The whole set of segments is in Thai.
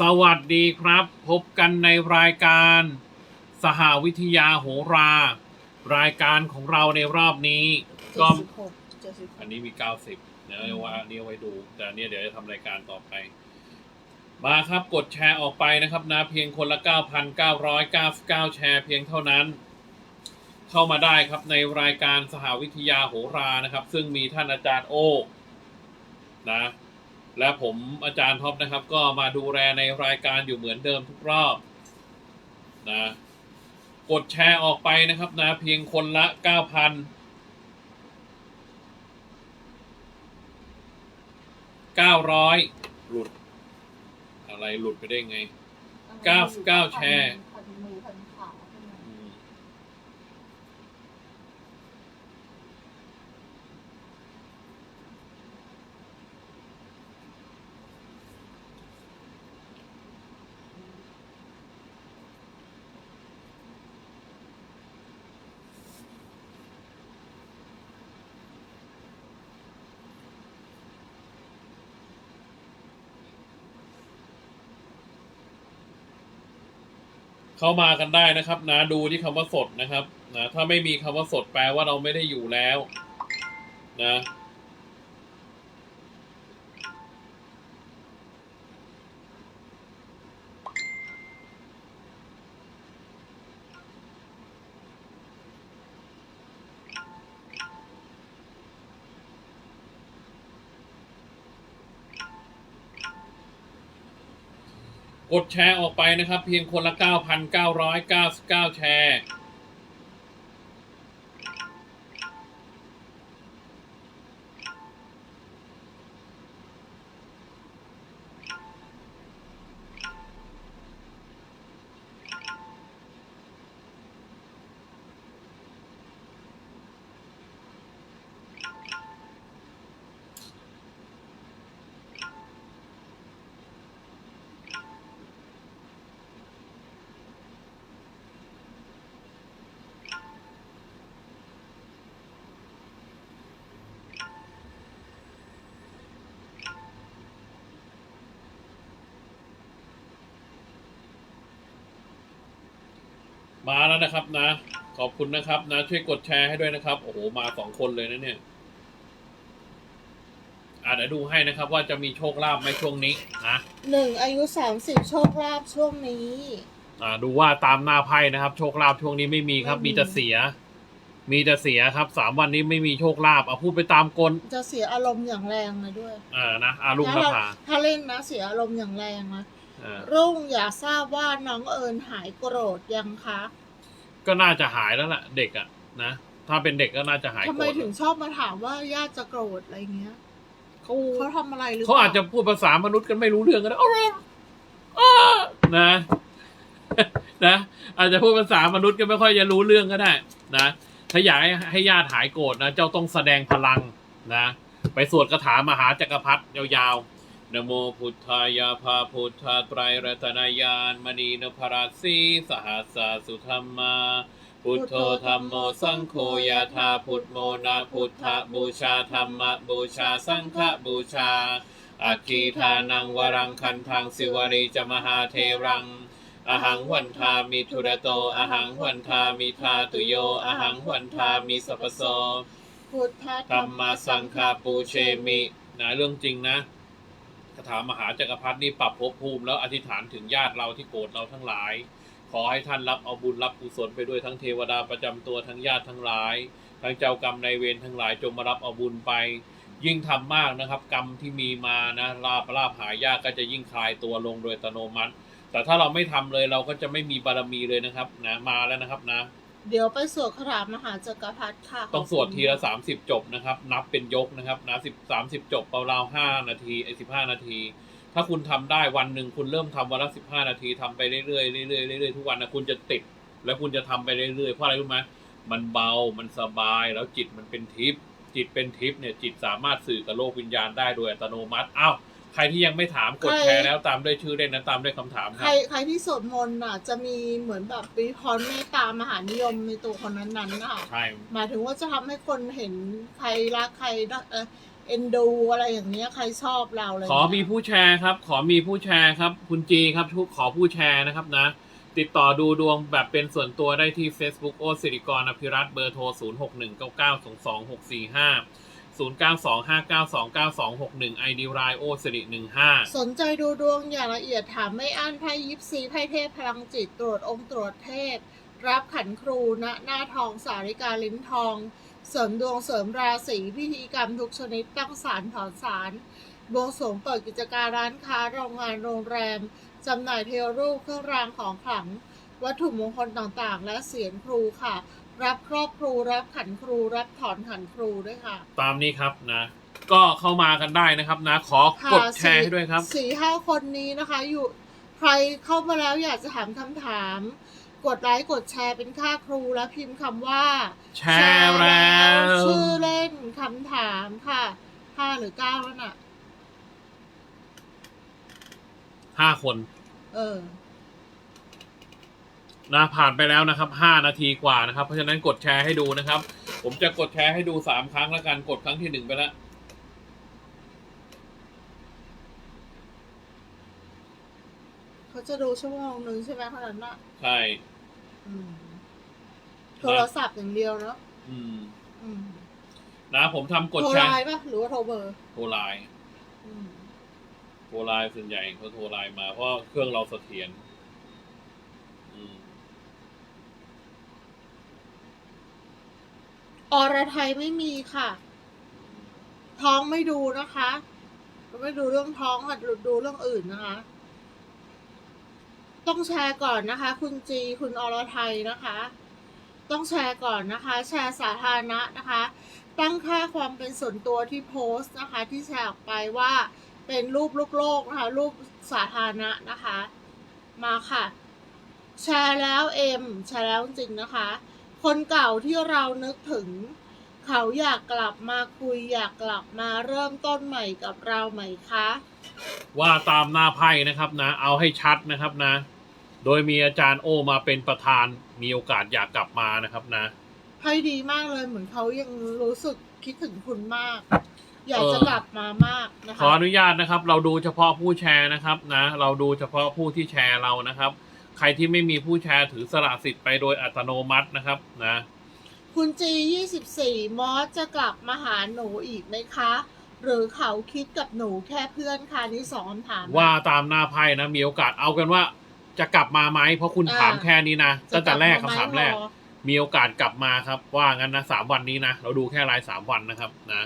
สวัสดีครับ พบกันในรายการ สหวิทยาโหรา รายการของเราในรอบนี้ ก็เจ็ดสิบหกเจ็ดสิบหอักนนี้มี 90 เดี๋ยวว่าอันนี้เอาไว้ดู แต่อันเนี่ยเดี๋ยวจะทำรายการต่อไป มาครับกดแชร์ออกไปนะครับนะเพียงคนละ 9,999 แชร์เพียงเท่านั้น เข้ามาได้ครับในรายการสหวิทยาโหรานะครับ ซึ่งมีท่านอาจารย์โอ้นะ และผมอาจารย์ท็อปนะครับ ก็มาดูแลในรายการอยู่เหมือนเดิมทุกรอบนะกดแชร์ออกไปนะครับนะเพียงคนละ 9,000 900 หลุด อะไรหลุดไปได้ไงเก้าเก้าแชร์ พันมือพันขาใช่ไหม อืม เข้ามากันได้นะครับ นะดูที่คำว่าสดนะครับ นะถ้าไม่มีคำว่าสดแปลว่าเราไม่ได้อยู่แล้ว นะ ดแชร์ออกไปนะครับ เพียงคนละ 9,999 แชร์ มาแล้วนะครับนะ ขอบคุณนะครับนะ ช่วยกดแชร์ให้ด้วยนะครับ โอ้โห มาสองคนเลยนะเนี่ยอ่าเดี๋ยวดูให้นะครับ ว่าจะมีโชคลาภไหมช่วงนี้นะหนึ่งอายุสามสิบโชคลาภช่วงนี้ อ่า ดูว่าตามหน้าไพ่นะครับ โชคลาภช่วงนี้ไม่มีครับ ไม่มี มีแต่เสีย มีแต่เสียครับสามวันนี้ไม่มีโชคลาภเอาพูดไปตามกลจะเสียอารมณ์อย่างแรงเลยด้วยอ่านะอาลุงนถ้าภาถ้าเล่นนะเสียอารมณ์อย่างแรงนะอ่า รุ่งอยากทราบว่าน้องเอิญหายโกรธยังคะก็น่าจะหายแล้วล่ะ เด็กอะนะ ถ้าเป็นเด็กก็น่าจะหายทำไมโกรธถึงชอบมาถามว่าญาติจะโกรธอะไรเงี้ยเขาเขาทำอะไรหรือเขาอาจจะปล่พูดภาษามนุษย์กันไม่รู้เรื่องก็ได้อ้าวอ้านะนะ อาจจะพูดภาษามนุษย์ก็ไม่ค่อยจะรู้เรื่องก็ได้นะถ้าอยากให้ให้ญาติหายโกรธนะ เจ้าต้องแสดงพลังนะ ไปสวดคาถามหาจักรพรรดิยาวๆ นะโมพุทธายาภาพุทธาไตรรัตนายานมณีนพราสีสหัสสาสุธรรมา พุทโธธรรมโมสังโฆยาธาพุทโมนาพุทธบูชาธรรมบูชาสังฆบูชาอาคีทานังวรังคันทังสิวรีจมหาเทรัง อหังวันทามิทุระโต อหังวันทามิทาตุโย อหังวันทามิสัพพโสพุทธธรรมาสังฆาปูเชมินะเรื่องจริงนะ คาถามหาจักรพรรดินี่ปรับภพภูมิแล้วอธิษฐานถึงญาติเราที่โกรธเราทั้งหลาย ขอให้ท่านรับเอาบุญรับกุศลไปด้วยทั้งเทวดาประจำตัวทั้งญาติทั้งหลาย ทั้งเจ้ากรรมนายเวรทั้งหลายจงมารับเอาบุญไป ยิ่งทำมากนะครับ กรรมที่มีมานะลาบลาบหายากก็จะยิ่งคลายตัวลงโดยอัตโนมัติ แต่ถ้าเราไม่ทำเลยเราก็จะไม่มีบารมีเลยนะครับนะมาแล้วนะครับนะ เดี๋ยวไปสวดคาถามหาจักรพรรดิค่ะต้องสวดทีละสามสิบจบนะครับ นับเป็นยกนะครับนะสิบสามสิบจบราวๆห้านาทีไอ้สิบห้านาที ถ้าคุณทำได้วันหนึ่งคุณเริ่มทำวันละสิบห้านาทีทำไปเรื่อยๆเรื่อยๆเรื่อยๆทุกวันนะคุณจะติด แล้วคุณจะทำไปเรื่อยๆเพราะอะไรรู้ไหมมันเบามันสบายแล้วจิตมันเป็นทิพย์จิตเป็นทิพย์เนี่ยจิตสามารถสื่อกับโลกวิญญาณได้โดยอัตโนมัติอ้าว ใครที่ยังไม่ถามกดแชร์แล้วตามด้วยชื่อเล่นนะตามด้วยคำถามคใครัรบ ใครที่สวดมนต์น่ะ จะมีเหมือนแบบมีพรเมตตามหานิยมในตัวคนนั้นๆนะคะใช่ หมายถึงว่าจะทำให้คนเห็นใครรักใครรักเออเอ็นดูอะไรอย่างเงี้ยใครชอบเราอะไรขอมีผู้แชร์ครับ ขอมีผู้แชร์ครับ คุณจีครับทุกขอผู้แชร์นะครับนะ ติดต่อดูดวงแบบเป็นส่วนตัวได้ที่ Facebook โอสิริกรอภิรัตน์เบอร์โทร 0 6 1 9 9 2 2 6 4 5 0 9 2 5 9 2 9 2 6 1 ID รายโอสิริ15สนใจดูดวงอย่างละเอียดถามไม่อั้นไพ่ยิปซีไพ่เทพพลังจิตตรวจองค์ตรวจเทพ รับขันครูณหน้าทองสาริกาลิ้นทอง เสริมดวงเสริมราศีพิธีกรรมทุกชนิดตั้งศาลถอนศาลบวงสรวงเปิดกิจการร้านค้าโรงงานโรงแรมจำหน่ายเทวรูปเครื่องรางของขลัง วัตถุมงคลต่างๆ และเสียงครูค่ะ รับครอบครูรับขันครู รับถอนขันครูด้วยค่ะ ตามนี้ครับนะ ก็เข้ามากันได้นะครับนะ ขอกดแชร์ให้ด้วยครับสี่ห้าคนนี้นะคะ อยู่ใครเข้ามาแล้วอยากจะถามคำถาม กดไลค์กดแชร์เป็นค่าครูแล้วพิมพ์คำว่า แชร์แล้วชื่อเล่นคำถามค่ะห้าหรือเก้าแล้วน่ะห้าคน เออ นะผ่านไปแล้วนะครับห้านาทีกว่านะครับ เพราะฉะนั้นกดแชร์ให้ดูนะครับ ผมจะกดแชร์ให้ดูสามครั้งแล้วกันกดครั้งที่หนึ่งไปแล้วเขาจะดูชั่วโมงหนึ่งใช่ไหมเท่านั้นน่ะใช่อืมโทรศัพท์อย่างเดียวเนาะอืม อืมนะผมทำกดโทรแชไลร์น์ปะหรือว่าโทรเบอร์โทรไลน์อืมโทรไลน์ส่วนใหญ่เขาโทรไลน์มาเพราะเครื่องเราเสถียรอืม อรไทยไม่มีค่ะ ท้องไม่ดูนะคะ ไม่ดูเรื่องท้องค่ะดูดูเรื่องอื่นนะคะ ต้องแชร์ก่อนนะคะ คุณจีคุณอรไทยนะคะ ต้องแชร์ก่อนนะคะ แชร์สาธารณะนะคะ ตั้งค่าความเป็นส่วนตัวที่โพสต์นะคะ ที่แชร์ออกไปว่าเป็นรูปลูกโลกนะคะ รูปสาธารณะนะคะ มาค่ะ แชร์แล้วเอ็มแชร์แล้วจริงนะคะ คนเก่าที่เรานึกถึง เขาอยากกลับมาคุยอยากกลับมาเริ่มต้นใหม่กับเราไหมคะ ว่าตามหน้าไพ่นะครับนะ เอาให้ชัดนะครับนะ โดยมีอาจารย์โอมาเป็นประธานมีโอกาสอยากกลับมานะครับนะ ไพ่ดีมากเลยเหมือนเขายังรู้สึกคิดถึงคุณมาก อยากจะเออกลับมามากนะขอคะอนุญาตนะครับ เราดูเฉพาะผู้แชร์นะครับนะ เราดูเฉพาะผู้ที่แชร์เรานะครับ ใครที่ไม่มีผู้แชร์ถือสละสิทธิ์ไปโดยอัตโนมัตินะครับนะคุณจียี่สิบสี่มอสจะกลับมาหาหนูอีกไหมคะ หรือเขาคิดกับหนูแค่เพื่อนคะนี่สองคำถามนะ ว่าตามหน้าไพ่นะมีโอกาสเอากันว่า จะกลับมาไหมเพราะคุณอ่า ถามแค่นี้นะจะตั้งแต่แรกลับคำไหถามแรกพอมีโอกาสกลับมาครับ ว่างั้นนะสามวันนี้นะเราดูแค่รายสามวันนะครับนะ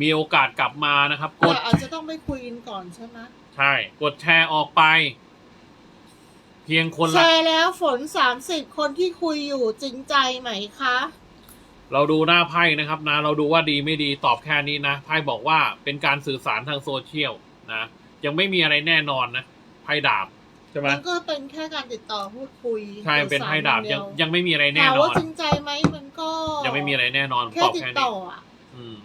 มีโอกาสกลับมานะครับ กดแต่อาจจะต้องไปคุยกันก่อนใช่ไหมใช่ กดแชร์ออกไป เพียงคนแชละ ร์แล้วฝนสามสิบคนที่คุยอยู่จริงใจไหมคะ เราดูหน้าไพ่นะครับนะ เราดูว่าดีไม่ดีตอบแค่นี้นะ ไพ่บอกว่าเป็นการสื่อสารทางโซเชียลนะ ยังไม่มีอะไรแน่นอนนะ ไพ่ดาบใช่ไหมมันก็เป็นแค่การติดต่อพูดคุยใช่เป็นไพ่ดาบสื่อสรยังอยังไม่มีอะไรเดีแน่ยวถามนอว่าน จริงใจไหมมันก็ยังไม่มีอะไรแน่นอนแค่ตอบติดแค่ต่นี้ออะ อืม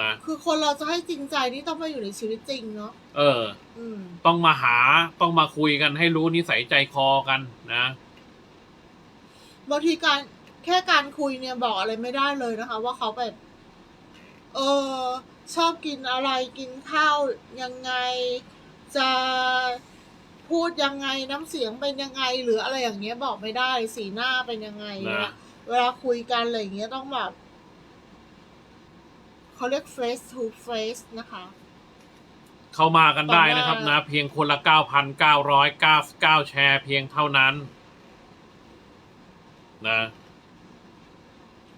นะ คือคนเราจะให้จริงใจนี่ต้องมาอยู่ในชีวิตจริงเนาะเออ อืม ต้องมาหาต้องมาคุยกันให้รู้นิสัยใจคอกันนะ บางทีการแค่การคุยเนี่ยบอกอะไรไม่ได้เลยนะคะ ว่าเขาแบบ เออชอบกินอะไรกินข้าวยังไงจะพูดยังไงน้ำเสียงเป็นยังไง หรืออะไรอย่างเงี้ยบอกไม่ได้ สีหน้าเป็นยังไงนะนะเวลาคุยกันอะไรอย่างเงี้ยต้องแบบ เขาเรียก face to face นะคะ เข้ามากันได้แต่ว่านะครับนะ เพียงคนละ 9,999 แชร์เพียงเท่านั้น นะ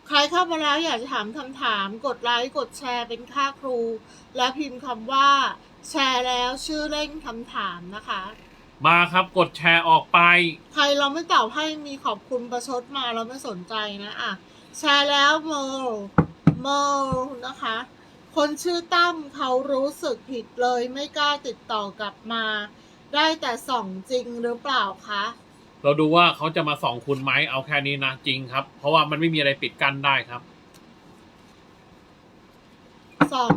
ใครเข้ามาแล้วอยากจะถามคำถาม กดไลค์กดแชร์เป็นค่าครู และพิมพ์คำว่า แชร์แล้วชื่อเล่นคำถามนะคะ มาครับกดแชร์ออกไป ใครเราไม่ตอบให้มีขอบคุณประชดมาเราไม่สนใจนะอะแชร์แล้วโมโม นะคะ คนชื่อตั้มเขารู้สึกผิดเลยไม่กล้าติดต่อกลับมา ได้แต่ส่องจริงหรือเปล่าคะ เราดูว่าเขาจะมาส่องคุณไหมเอาแค่นี้นะจริงครับ เพราะว่ามันไม่มีอะไรปิดกั้นได้ครับ ส่อง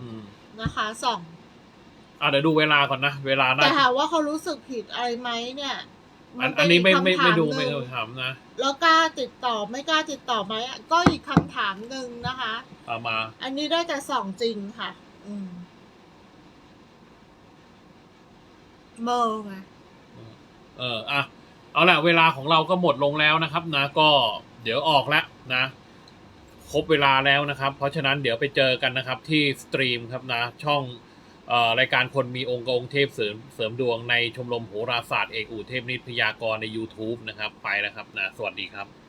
อืมนะคะส่อง อะเดี๋ยวดูเวลาก่อนนะ เวลาน่าแต่จะ ถามว่าเขารู้สึกผิดอะไรไหมเนี่ย อันเป็อันนี้ไม่คำไม่ถาไม่ดูหไม่นึ่งเคยถามนะ แล้วกล้าติดต่อไม่กล้าติดต่อไหมก็อีกคำถามหนึ่งนะคะเอามา อันนี้ได้แต่ส่องจริงค่ะ อืมเมอร์ไงเอออะเอาละเวลาของเราก็หมดลงแล้วนะครับ นะ ก็เดี๋ยวออกแล้วนะ ครบเวลาแล้วนะครับ เพราะฉะนั้นเดี๋ยวไปเจอกันนะครับที่สตรีมครับนะ ช่องเอ่อ รายการคนมีองค์กรองเทพเสริมเสริมดวงในชมรมโหราศาสตร์เอกอู่เทพนิตพยากรณ์ใน YouTube นะครับ ไปแล้วครับนะสวัสดีครับ